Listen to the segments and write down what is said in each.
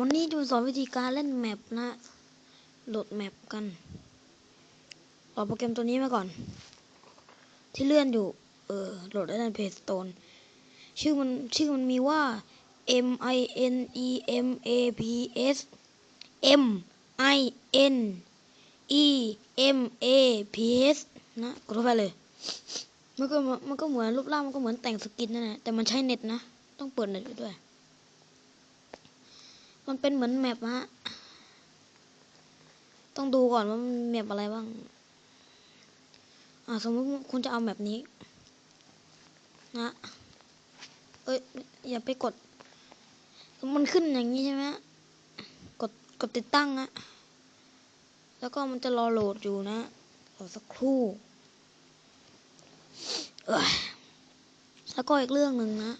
วันนี้จะมาสอนวิธีการเล่นแมปนะโหลดแมปกันโหลดโปรแกรมตัวนี้มาก่อน ที่เลื่อนอยู่ เออโหลดได้ในเพจสโตนชื่อมันชื่อมันมีว่า M I N E M A P S M I N E M A P S นะกดเข้าไปเลย มันก็มันก็เหมือนรูปร่างมันก็เหมือนแต่งสกินนั่นแหละแต่มันใช้เน็ตนะ ต้องเปิดเน็ตด้วย มันเป็นเหมือนแมปฮะ ต้องดูก่อนว่ามันแมปอะไรบ้าง อ่าสมมติคุณจะเอาแมปนี้ นะ เอ้ย อย่าไปกด มันขึ้นอย่างนี้ใช่ไหมกด กดติดตั้งอะแล้วก็มันจะรอโหลดอยู่นะรอสักครู่เอ้ยแล้วก็อีกเรื่องหนึ่งนะ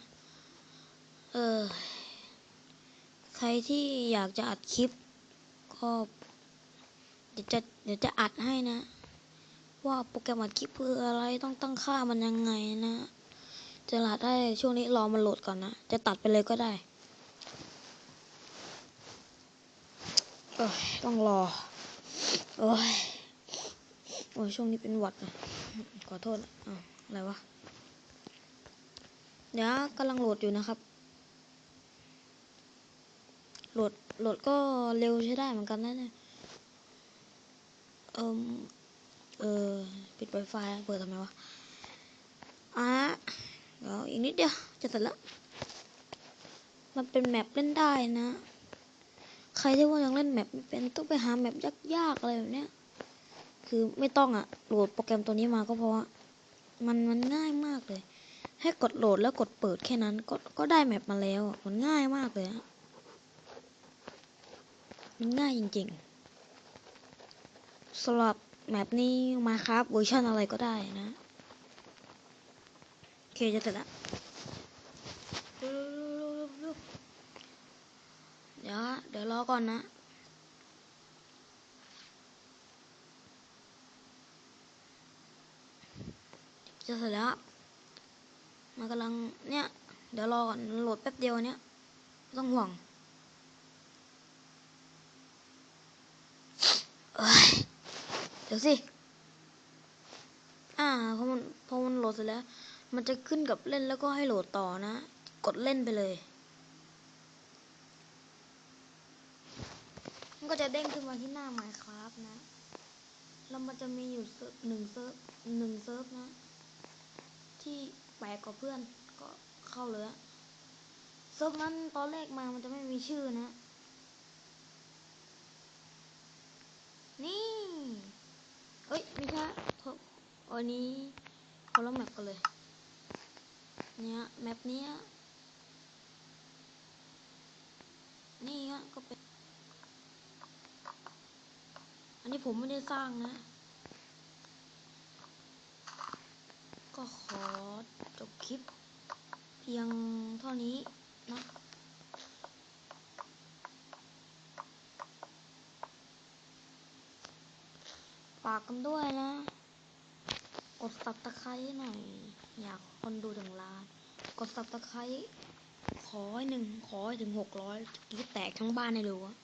เออ ใครที่อยากจะอัดคลิปก็เดี๋ยวจะเดี๋ยวจะอัดให้นะ ว่าโปรแกรมอัดคลิปคืออะไรต้องตั้งค่ามันยังไงนะ จะอัดได้ช่วงนี้รอมันโหลดก่อนนะ จะตัดไปเลยก็ได้เอ้ยต้องรอโอ้ยโอ้ยช่วงนี้เป็นหวัดนะขอโทษนะอ้าวอะไรวะเดี๋ยวกำลังโหลดอยู่นะครับ หลดโหลดก็เร็วใช้ได้เหมือนกันนะเนี่ยเอิมเออปิดไวไฟเปิดทำไมวะอะเดี๋ยวอีกนิดเดียวจะเสร็จแล้ว มันเป็นแมปเล่นได้นะ ใครที่ว่ายังเล่นแมปไม่เป็นต้องไปหาแมปยากๆอะไรแบบเนี้ย คือไม่ต้องอะโหลดโปรแกรมตัวนี้มาก็เพราะว่ามันมันง่ายมากเลย ให้กดโหลดแล้วกดเปิดแค่นั้น ก็ก็ได้แมปมาแล้ว มันง่ายมากเลยอะ มันง่ายจริงๆสำหรับแมปนี้มาครับเวอร์ชันอะไรก็ได้นะโอเคจะเสร็จแล้วเดี๋ยวเดี๋ยวรอก่อนนะจะเสร็จแล้วมันกำลังเนี่ย เดี๋ยวรอก่อนโหลดแป๊บเดียวเนี้ยต้องห่วง เดี๋ยวสิ อ่าพอมันพอมันโหลดเสร็จแล้ว มันจะขึ้นกับเล่นแล้วก็ให้โหลดต่อนะ กดเล่นไปเลย มันก็จะเด้งขึ้นมาที่หน้า Minecraft นะ แล้วมันจะมีอยู่เซิร์ฟหนึ่งเซิร์ฟหนึ่งเซิร์ฟนะ ที่แปลกกว่าเพื่อนก็เข้าเลยเซิร์ฟนั้นตอนแรกมามันจะไม่มีชื่อนะ นี่ เอ้ย ไม่ใช่เพราะ อันนี้คนละแมปกันเลย เนี่ยแมปเนี้ยนี่ฮะก็เป็น อันนี้ผมไม่ได้สร้างนะ ก็ขอจบคลิป เพียงเท่านี้นะฝากกันด้วยนะ กดสับตะไคร้หน่อย อยากคนดูถึงล้าน กดสับตะไคร้ขอให้หนึ่งขอให้ถึงหกร้อยกีแตกทั้งบ้านให้รู้อะ